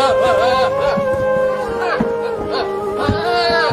Ha ha ha ha!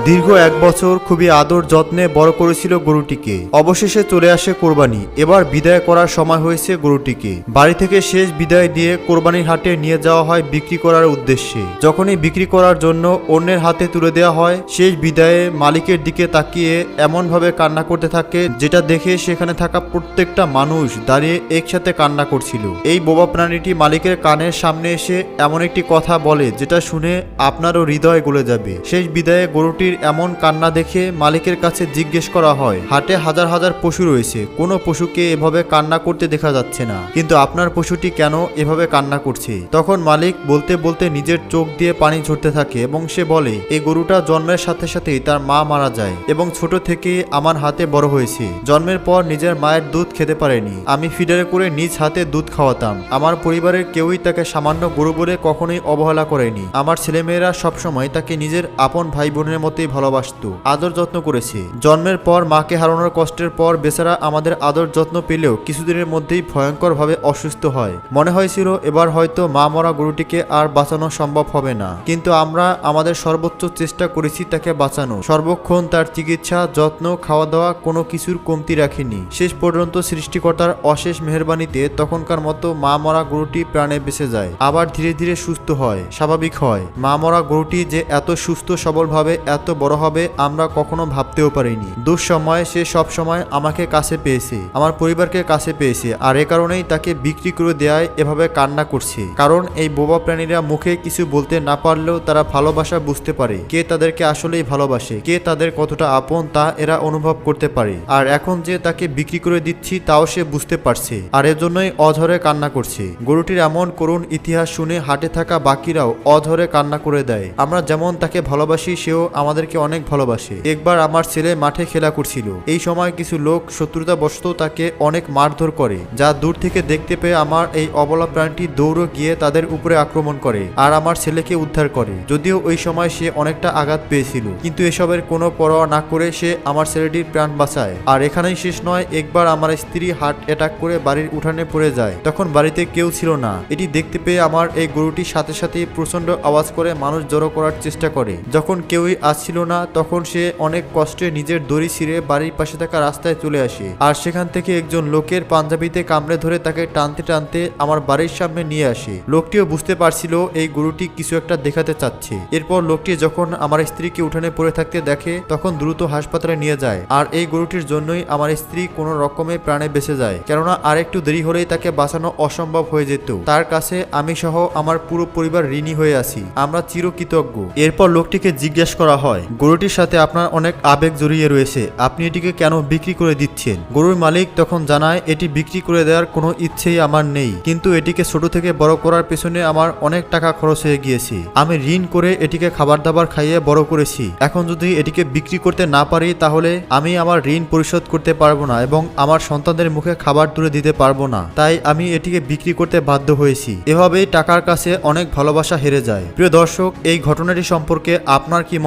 দীর্ঘ এক বছর খুবই আদর যত্নে বড় করেছিল গরুটিকে। অবশেষে চলে আসে কোরবানি। এবার বিদায় করার সময় হয়েছে গরুটিকে। বাড়ি থেকে শেষ বিদায় দিয়ে কোরবানির হাটে নিয়ে যাওয়া হয় বিক্রি করার উদ্দেশ্যে। যখনই বিক্রি করার জন্য অন্যের হাতে তুলে দেওয়া হয়, শেষ বিদায়ে মালিকের দিকে তাকিয়ে এমনভাবে কান্না করতে থাকে, যেটা দেখে সেখানে থাকা প্রত্যেকটা মানুষ দাঁড়িয়ে একসাথে কান্না করছিল। এই বোবা প্রাণীটি মালিকের কানের সামনে এসে এমন একটি কথা বলে, যেটা শুনে আপনারও হৃদয় গলে যাবে। শেষ বিদায়ে গরুটির এমন কান্না দেখে মালিকের কাছে জিজ্ঞেস করা হয়, হাটে হাজার হাজার পশু রয়েছে, কোনো পশুকে এভাবে কান্না করতে দেখা যাচ্ছে না। কিন্তু আপনার পশুটি কেন এভাবে কান্না করছে? তখন মালিক বলতে বলতে নিজের চোখ দিয়ে পানি ঝরতে থাকে এবং সে বলে এই গরুটা জন্মের সাথে সাথেই তার মা মারা যায় এবং ছোট থেকে আমার হাতে বড় হয়েছে। জন্মের পর নিজের মায়ের দুধ খেতে পারেনি। আমি ফিডারে করে নিজ হাতে দুধ খাওয়াতাম। আমার পরিবারের কেউই তাকে সামান্য গরু বলে কখনোই অবহেলা করেনি। আমার ছেলেমেয়েরা সবসময় তাকে নিজের আপন ভাই বোনের মতোই ভালোবাসতো, আদর যত্ন করেছে। জন্মের পর মাকে হারানোর কষ্টের পর বেচারা আমাদের আদর যত্ন পেলেও কিছুদিনের মধ্যেই ভয়ঙ্করভাবে অসুস্থ হয়। মনে হয়েছিল এবার হয়তো মা মরা গরুটিকে আর বাঁচানো সম্ভব হবে না। কিন্তু আমরা আমাদের সর্বোচ্চ চেষ্টা করেছি তাকে বাঁচানো। সর্বক্ষণ তার চিকিৎসা, যত্ন খাওয়া দাওয়া কোনো কিছুর কমতি রাখেনি। শেষ পর্যন্ত সৃষ্টিকর্তার অশেষ মেহরবানিতে তখনকার মতো মা মরা গরুটি প্রাণে বেঁচে যায়। আবার ধীরে ধীরে সুস্থ হয়, স্বাভাবিক হয়। মা মরা গরুটি যে এত সুস্থ, সবলভাবে এত বড় হবে, আমরা কখনো ভাবতেও পারিনি। দুঃসময়ে সে সব সময় আমাকে কাছে পেয়েছে, আমার পরিবারকে কাছে পেয়েছে, আর এ কারণেই তাকে বিক্রি করে দেয়ায় এভাবে কান্না করছে। কারণ এই বোবা প্রাণীরা মুখে কিছু বলতে না পারলেও তারা ভালোবাসা বুঝতে পারে, কে তাদেরকে আসলেই ভালোবাসে, কে তাদের কতটা আপন তা এরা অনুভব করতে পারে। আর এখন যে তাকে বিক্রি করে দিচ্ছি তাও সে বুঝতে পারছে, আর এজন্যই অধরে কান্না করছে। গরুটির এমন করুণ ইতিহাস শুনে হাটে থাকা বাকিরাও অধরে কান্না করে দেয়। আমরা যেমন তাকে ভালোবাসি, সেও আমাদেরকে অনেক ভালোবাসে। একবার আমার ছেলে মাঠে খেলা করছিল। এই সময় কিছু লোক শত্রুতা বশত তাকে অনেক মারধর করে, যা দূর থেকে দেখতে পেয়ে আমার এই অবলা প্রাণটি দৌড়ে গিয়ে তাদের উপরে আক্রমণ করে আর আমার ছেলেকে উদ্ধার করে। যদিও ওই সময় সে অনেকটা আঘাত পেয়েছিল, কিন্তু এসবের কোনো পরোয়া না করে সে আমার ছেলেটির প্রাণ বাঁচায়। আর এখানেই শেষ নয়, একবার আমার স্ত্রী হার্ট অ্যাটাক করে বাড়ির উঠানে পড়ে যায়। তখন বাড়িতে কেউ ছিল না। এটি দেখতে পেয়ে আমার এই গরুটির সাথে সাথে প্রচণ্ড আওয়াজ করে মানুষ জড়ো করার চেষ্টা করে। যখন কেউই আসছিল না, তখন সে অনেক কষ্টে নিজের দড়ি ছিঁড়ে বাড়ির পাশে থাকা রাস্তায় চলে আসে। আর সেখান থেকে একজন লোকের পাঞ্জাবিতে কামড়ে ধরে তাকে টানতে টানতে আমার বাড়ির সামনে নিয়ে আসে। লোকটিও বুঝতে পারছিল এই গরুটি কিছু একটা দেখাতে চাচ্ছে। এরপর লোকটি যখন আমার স্ত্রীকে উঠানে পড়ে থাকতে দেখে, তখন দ্রুত হাসপাতালে নিয়ে যায়। আর এই গরুটির জন্যই আমার স্ত্রী কোনো রকমে প্রাণে বেঁচে যায়। কেননা আর একটু দেরি হলেই তাকে বাঁচানো অসম্ভব হয়ে যেত। তার কাছে আমি সহ আমার পুরো পরিবার ঋণী হয়ে আছি। আমরা চিরকৃতজ্ঞ। এরপর লোকটিকে জিজ্ঞেস করা হয় গরুটির সাথে আপনার অনেক আবেগ জড়িয়ে রয়েছে। আপনি এটিকে কেন বিক্রি করে দিচ্ছেন? গরুর মালিক তখন জানায়, এটি বিক্রি করে দেওয়ার কোনো ইচ্ছেই আমার নেই। কিন্তু এটিকে ছোট থেকে বড় করার পেছনে আমার অনেক টাকা খরচ হয়ে গিয়েছে। আমি ঋণ করে এটিকে খাবার দাবার খাইয়ে বড় করেছি। এখন যদি এটিকে বিক্রি করতে না পারি, তাহলে আমি আমার ঋণ পরিশোধ করতে পারব না এবং আমার সন্তানদের মুখে খাবার তুলে দিতে পারব না। তাই আমি এটিকে বিক্রি করতে বাধ্য হয়েছি। এভাবেই টাকার কাছে অনেক ভালোবাসা হেরে যায়। প্রিয় দর্শক, এই ঘটনাটি সম্পর্কে আপনার কি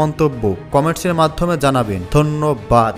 মন্তব্য কমেন্টসের মাধ্যমে জানাবেন। ধন্যবাদ।